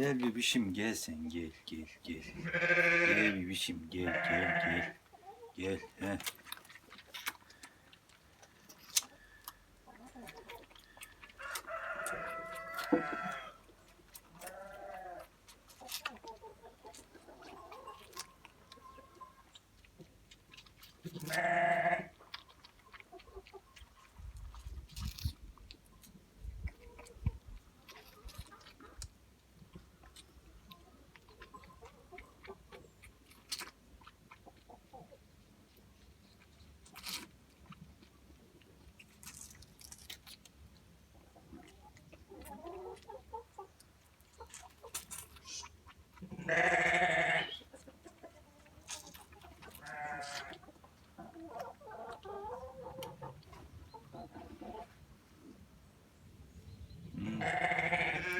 Gel bebişim gel sen gel gel gel. Gel bebişim gel gel gel. Gel he.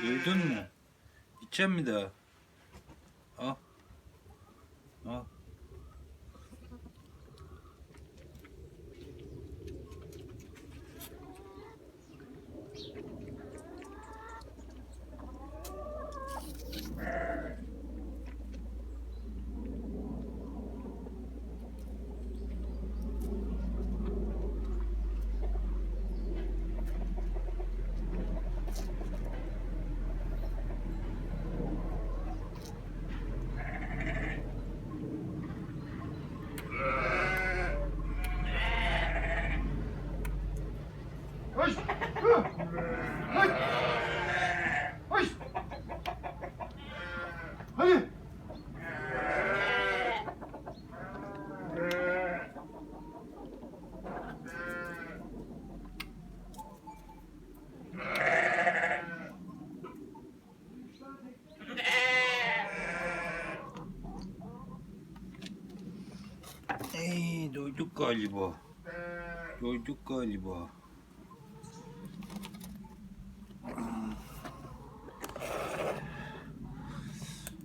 Duydun mu? İçeceğim mi daha? Hadi. Ey, doyduk galiba. Doyduk galiba.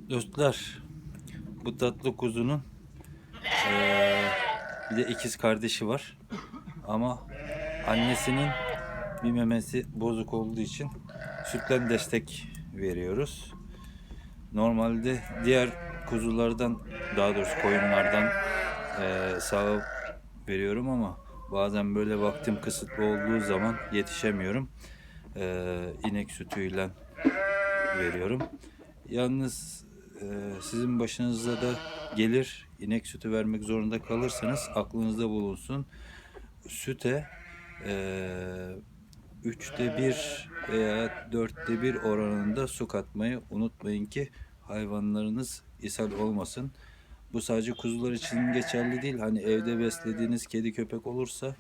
Dostlar, bu tatlı kuzunun eee, bir de ikiz kardeşi var. Ama annesinin bir memesi bozuk olduğu için sütten destek veriyoruz. Normalde diğer kuzulardan daha doğrusu koyunlardan eee sağ veriyorum ama bazen böyle vaktim kısıtlı olduğu zaman yetişemiyorum. Eee inek sütüyle veriyorum. Yalnız e, sizin başınıza da gelir inek sütü vermek zorunda kalırsanız aklınızda bulunsun. Süte e, üçte bir veya dörtte bir oranında su katmayı unutmayın ki hayvanlarınız ishal olmasın. Bu sadece kuzular için geçerli değil. Hani evde beslediğiniz kedi köpek olursa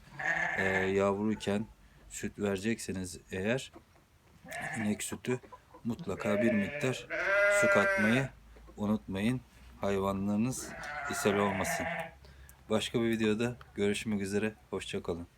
e, yavruyken süt verecekseniz eğer inek sütü mutlaka bir miktar su katmayı unutmayın. Hayvanlarınız ishal olmasın. Başka bir videoda görüşmek üzere. Hoşçakalın.